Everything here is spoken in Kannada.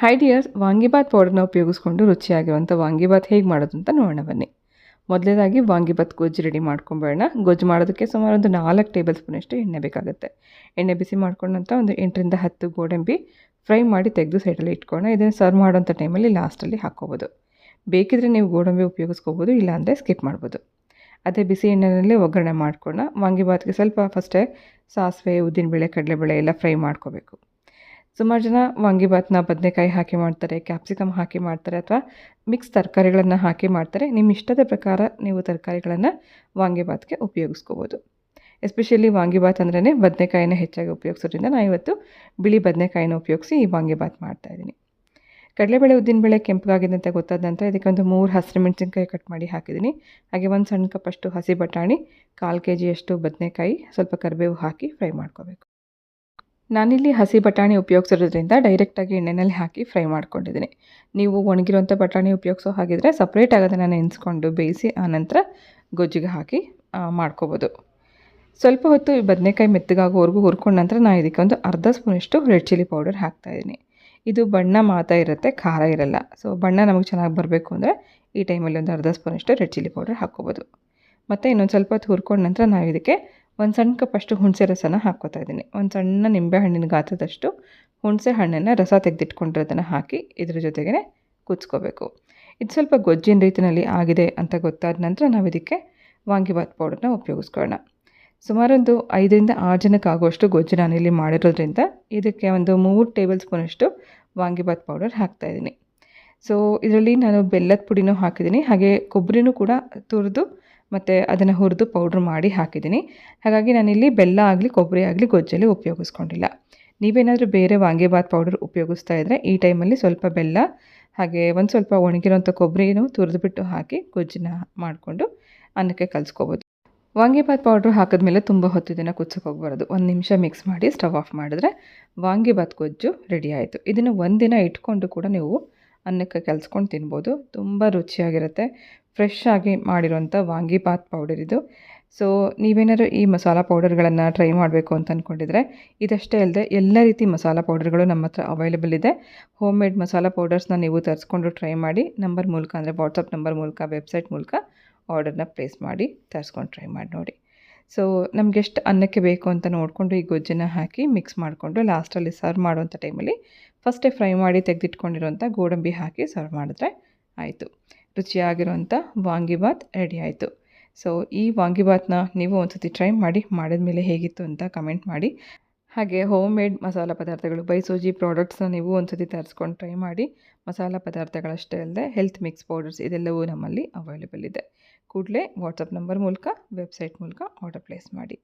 ಹೈ ಡಿಯರ್ಸ್ ವಾಂಗಿಬಾತ್ ಪೌಡರ್ನ ಉಪಯೋಗಿಸ್ಕೊಂಡು ರುಚಿಯಾಗಿರುವಂಥ ವಾಂಗಿಬಾತ್ ಹೇಗೆ ಮಾಡೋದು ಅಂತ ನೋಡೋಣ ಬನ್ನಿ. ಮೊದಲೇದಾಗಿ ವಾಂಗಿಬಾತ್ ಗೊಜ್ಜು ರೆಡಿ ಮಾಡ್ಕೊಂಬೇಡೋಣ ಗೊಜ್ಜು ಮಾಡೋದಕ್ಕೆ ಸುಮಾರು ಒಂದು ನಾಲ್ಕು ಟೇಬಲ್ ಸ್ಪೂನಷ್ಟು ಎಣ್ಣೆ ಬೇಕಾಗುತ್ತೆ. ಎಣ್ಣೆ ಬಿಸಿ ಮಾಡ್ಕೊಂಡಂಥ ಒಂದು ಎಂಟರಿಂದ ಹತ್ತು ಗೋಡಂಬಿ ಫ್ರೈ ಮಾಡಿ ತೆಗೆದು ಸೈಡಲ್ಲಿ ಇಟ್ಕೊಳ್ಳೋಣ. ಇದನ್ನು ಸರ್ವ್ ಮಾಡೋಂಥ ಟೈಮಲ್ಲಿ ಲಾಸ್ಟಲ್ಲಿ ಹಾಕ್ಕೋಬೋದು. ಬೇಕಿದ್ರೆ ನೀವು ಗೋಡಂಬಿ ಉಪಯೋಗಿಸ್ಕೋಬೋದು, ಇಲ್ಲಾಂದರೆ ಸ್ಕಿಪ್ ಮಾಡ್ಬೋದು. ಅದೇ ಬಿಸಿ ಎಣ್ಣೆಯಲ್ಲಿ ಒಗ್ಗರಣೆ ಮಾಡ್ಕೊಂಡು ವಾಂಗಿಬಾತ್ಗೆ ಸ್ವಲ್ಪ ಫಸ್ಟೇ ಸಾಸಿವೆ, ಉದ್ದಿನಬೇಳೆ, ಕಡಲೆಬೇಳೆ ಎಲ್ಲ ಫ್ರೈ ಮಾಡ್ಕೋಬೇಕು. ಸುಮಾರು ಜನ ವಾಂಗಿಬಾತ್ನ ಬದನೆಕಾಯಿ ಹಾಕಿ ಮಾಡ್ತಾರೆ, ಕ್ಯಾಪ್ಸಿಕಮ್ ಹಾಕಿ ಮಾಡ್ತಾರೆ ಅಥವಾ ಮಿಕ್ಸ್ ತರಕಾರಿಗಳನ್ನು ಹಾಕಿ ಮಾಡ್ತಾರೆ. ನಿಮ್ಮ ಇಷ್ಟದ ಪ್ರಕಾರ ನೀವು ತರಕಾರಿಗಳನ್ನು ವಾಂಗಿಬಾತ್ಗೆ ಉಪಯೋಗಿಸ್ಕೋಬೋದು. ಎಸ್ಪೆಷಲಿ ವಾಂಗಿಬಾತ್ ಅಂದ್ರೇ ಬದನೆಕಾಯಿನ ಹೆಚ್ಚಾಗಿ ಉಪಯೋಗಿಸೋದ್ರಿಂದ ನಾನು ಇವತ್ತು ಬಿಳಿ ಬದನೆಕಾಯಿನ ಉಪಯೋಗಿಸಿ ಈ ವಾಂಗಿಬಾತ್ ಮಾಡ್ತಾಯಿದ್ದೀನಿ ಕಡಲೆಬೇಳೆ ಉದ್ದಿನಬೇಳೆ ಕೆಂಪಗಾಗಿದೆ ಅಂತ ಗೊತ್ತಾದ ನಂತರ ಇದಕ್ಕೆ ಒಂದು ಮೂರು ಹಸಿರು ಮೆಣಸಿನ್ಕಾಯಿ ಕಟ್ ಮಾಡಿ ಹಾಕಿದ್ದೀನಿ. ಹಾಗೆ ಒಂದು ಸಣ್ಣ ಕಪ್ಪಷ್ಟು ಹಸಿ ಬಟಾಣಿ, ಕಾಲು ಕೆ ಜಿಯಷ್ಟು ಬದನೆಕಾಯಿ, ಸ್ವಲ್ಪ ಕರಿಬೇವು ಹಾಕಿ ಫ್ರೈ ಮಾಡ್ಕೋಬೇಕು. ನಾನಿಲ್ಲಿ ಹಸಿ ಬಟಾಣಿ ಉಪಯೋಗಿಸಿರೋದ್ರಿಂದ ಡೈರೆಕ್ಟಾಗಿ ಎಣ್ಣೆಯಲ್ಲಿ ಹಾಕಿ ಫ್ರೈ ಮಾಡ್ಕೊಂಡಿದ್ದೀನಿ. ನೀವು ಒಣಗಿರುವಂಥ ಬಟಾಣಿ ಉಪಯೋಗಿಸೋ ಹಾಗಿದ್ರೆ ಸಪ್ರೇಟಾಗಿ ಅದನ್ನು ನೆನೆಸ್ಕೊಂಡು ಬೇಯಿಸಿ ಆನಂತರ ಗೊಜ್ಜಿಗೆ ಹಾಕಿ ಮಾಡ್ಕೋಬೋದು. ಸ್ವಲ್ಪ ಹೊತ್ತು ಈ ಬದನೆಕಾಯಿ ಮೆತ್ತಗಾಗೋವರೆಗೂ ಹುರ್ಕೊಂಡ ನಂತರ ನಾನು ಇದಕ್ಕೆ ಒಂದು ಅರ್ಧ ಸ್ಪೂನಷ್ಟು ರೆಡ್ ಚಿಲ್ಲಿ ಪೌಡರ್ ಹಾಕ್ತಾಯಿದ್ದೀನಿ ಇದು ಬಣ್ಣ ಮಾತ್ರ ಇರುತ್ತೆ, ಖಾರ ಇರಲ್ಲ. ಸೊ ಬಣ್ಣ ನಮಗೆ ಚೆನ್ನಾಗಿ ಬರಬೇಕು ಅಂದರೆ ಈ ಟೈಮಲ್ಲಿ ಒಂದು ಅರ್ಧ ಸ್ಪೂನಷ್ಟು ರೆಡ್ ಚಿಲ್ಲಿ ಪೌಡರ್ ಹಾಕ್ಕೋಬೋದು. ಮತ್ತು ಇನ್ನೊಂದು ಸ್ವಲ್ಪ ಹೊತ್ತು ಹುರ್ಕೊಂಡ ನಂತರ ನಾವು ಇದಕ್ಕೆ ಒಂದು ಸಣ್ಣ ಕಪ್ಪಷ್ಟು ಹುಣಸೆ ರಸನ ಹಾಕ್ಕೋತಾ ಇದ್ದೀನಿ. ಒಂದು ಸಣ್ಣ ನಿಂಬೆ ಹಣ್ಣಿನ ಗಾತ್ರದಷ್ಟು ಹುಣಸೆ ಹಣ್ಣನ್ನು ರಸ ತೆಗೆದಿಟ್ಕೊಂಡಿರೋದನ್ನು ಹಾಕಿ ಇದ್ರ ಜೊತೆಗೇ ಕುದಿಸ್ಕೋಬೇಕು. ಇದು ಸ್ವಲ್ಪ ಗೊಜ್ಜಿನ ರೀತಿಯಲ್ಲಿ ಆಗಿದೆ ಅಂತ ಗೊತ್ತಾದ ನಂತರ ನಾವು ಇದಕ್ಕೆ ವಾಂಗಿಬಾತ್ ಪೌಡರ್ನ ಉಪಯೋಗಿಸ್ಕೊಳ್ಳೋಣ. ಸುಮಾರೊಂದು ಐದರಿಂದ ಆರು ಜನಕ್ಕೆ ಆಗುವಷ್ಟು ಗೊಜ್ಜು ನಾನಿಲ್ಲಿ ಮಾಡಿರೋದ್ರಿಂದ ಇದಕ್ಕೆ ಒಂದು ಮೂರು ಟೇಬಲ್ ಸ್ಪೂನಷ್ಟು ವಾಂಗಿಬಾತ್ ಪೌಡರ್ ಹಾಕ್ತಾಯಿದ್ದೀನಿ ಸೊ ಇದರಲ್ಲಿ ನಾನು ಬೆಲ್ಲದ ಪುಡಿನೂ ಹಾಕಿದ್ದೀನಿ. ಹಾಗೆ ಕೊಬ್ಬರಿನೂ ಕೂಡ ತುರಿದು ಮತ್ತು ಅದನ್ನು ಹುರಿದು ಪೌಡ್ರ್ ಮಾಡಿ ಹಾಕಿದ್ದೀನಿ. ಹಾಗಾಗಿ ನಾನಿಲ್ಲಿ ಬೆಲ್ಲ ಆಗಲಿ, ಕೊಬ್ಬರಿ ಆಗಲಿ ಗೊಜ್ಜಲ್ಲಿ ಉಪಯೋಗಿಸ್ಕೊಂಡಿಲ್ಲ. ನೀವೇನಾದರೂ ಬೇರೆ ವಾಂಗಿಬಾತ್ ಪೌಡರ್ ಉಪಯೋಗಿಸ್ತಾ ಇದ್ದರೆ ಈ ಟೈಮಲ್ಲಿ ಸ್ವಲ್ಪ ಬೆಲ್ಲ, ಹಾಗೆ ಒಂದು ಸ್ವಲ್ಪ ಒಣಗಿರೋಂಥ ಕೊಬ್ಬರಿನೂ ತುರಿದುಬಿಟ್ಟು ಹಾಕಿ ಗೊಜ್ಜನ್ನ ಮಾಡಿಕೊಂಡು ಅನ್ನಕ್ಕೆ ಕಲಿಸ್ಕೋಬೋದು. ವಾಂಗಿಬಾತ್ ಪೌಡ್ರ್ ಹಾಕಿದ್ಮೇಲೆ ತುಂಬ ಹೊತ್ತು ದಿನ ಕುದಿಸೋಕೆ ಹೋಗ್ಬಾರ್ದು. ಒಂದು ನಿಮಿಷ ಮಿಕ್ಸ್ ಮಾಡಿ ಸ್ಟವ್ ಆಫ್ ಮಾಡಿದ್ರೆ ವಾಂಗಿಬಾತ್ ಗೊಜ್ಜು ರೆಡಿ ಆಯಿತು. ಇದನ್ನು ಒಂದಿನ ಇಟ್ಕೊಂಡು ಕೂಡ ನೀವು ಅನ್ನಕ್ಕೆ ಕಲಿಸ್ಕೊಂಡು ತಿನ್ಬೋದು. ತುಂಬ ರುಚಿಯಾಗಿರುತ್ತೆ. ಫ್ರೆಶ್ ಆಗಿ ಮಾಡಿರೋಂಥ ವಾಂಗಿಬಾತ್ ಪೌಡರ್ ಇದು. ಸೊ ನೀವೇನಾದ್ರು ಈ ಮಸಾಲ ಪೌಡರ್ಗಳನ್ನು ಟ್ರೈ ಮಾಡಬೇಕು ಅಂತ ಅಂದ್ಕೊಂಡಿದ್ರೆ ಇದಷ್ಟೇ ಅಲ್ಲದೆ ಎಲ್ಲ ರೀತಿ ಮಸಾಲ ಪೌಡರ್ಗಳು ನಮ್ಮ ಹತ್ರ ಅವೈಲೇಬಲ್ ಇದೆ. ಹೋಮ್ ಮೇಡ್ ಮಸಾಲ ಪೌಡರ್ಸ್ನ ನೀವು ತರಿಸ್ಕೊಂಡು ಟ್ರೈ ಮಾಡಿ, ನಂಬರ್ ಮೂಲಕ ಅಂದರೆ ವಾಟ್ಸಪ್ ನಂಬರ್ ಮೂಲಕ ವೆಬ್ಸೈಟ್ ಮೂಲಕ ಆರ್ಡರ್ನ ಪ್ಲೇಸ್ ಮಾಡಿ, ತರಿಸ್ಕೊಂಡು ಟ್ರೈ ಮಾಡಿ ನೋಡಿ. ಸೊ ನಮ್ಗೆ ಎಷ್ಟು ಅನ್ನಕ್ಕೆ ಬೇಕು ಅಂತ ನೋಡಿಕೊಂಡು ಈ ಗೊಜ್ಜನ್ನು ಹಾಕಿ ಮಿಕ್ಸ್ ಮಾಡಿಕೊಂಡು ಲಾಸ್ಟಲ್ಲಿ ಸರ್ವ್ ಮಾಡುವಂಥ ಟೈಮಲ್ಲಿ ಫಸ್ಟೇ ಫ್ರೈ ಮಾಡಿ ತೆಗೆದಿಟ್ಕೊಂಡಿರುವಂಥ ಗೋಡಂಬಿ ಹಾಕಿ ಸರ್ವ್ ಮಾಡಿದ್ರೆ ಆಯಿತು. ರುಚಿಯಾಗಿರುವಂಥ ವಾಂಗಿಬಾತ್ ರೆಡಿ ಆಯಿತು. ಸೊ ಈ ವಾಂಗಿಬಾತ್ನ ನೀವು ಒಂದು ಸತಿ ಟ್ರೈ ಮಾಡಿ ಮಾಡಿದ ಮೇಲೆ ಹೇಗಿತ್ತು ಅಂತ ಕಮೆಂಟ್ ಮಾಡಿ. ಹಾಗೆ ಹೋಮ್ ಮೇಡ್ ಮಸಾಲ ಪದಾರ್ಥಗಳು, ಬೈಸೋಜಿ ಪ್ರಾಡಕ್ಟ್ಸ್ನ ನೀವು ಒಂದು ಸತಿ ತರಿಸ್ಕೊಂಡು ಟ್ರೈ ಮಾಡಿ. ಮಸಾಲ ಪದಾರ್ಥಗಳಷ್ಟೇ ಅಲ್ಲದೆ ಹೆಲ್ತ್ ಮಿಕ್ಸ್ ಪೌಡರ್ಸ್ ಇದೆಲ್ಲವೂ ನಮ್ಮಲ್ಲಿ ಅವೈಲೇಬಲ್ ಇದೆ. ಕೂಡಲೇ ವಾಟ್ಸಪ್ ನಂಬರ್ ಮೂಲಕ ವೆಬ್ಸೈಟ್ ಮೂಲಕ ಆರ್ಡರ್ ಪ್ಲೇಸ್ ಮಾಡಿ.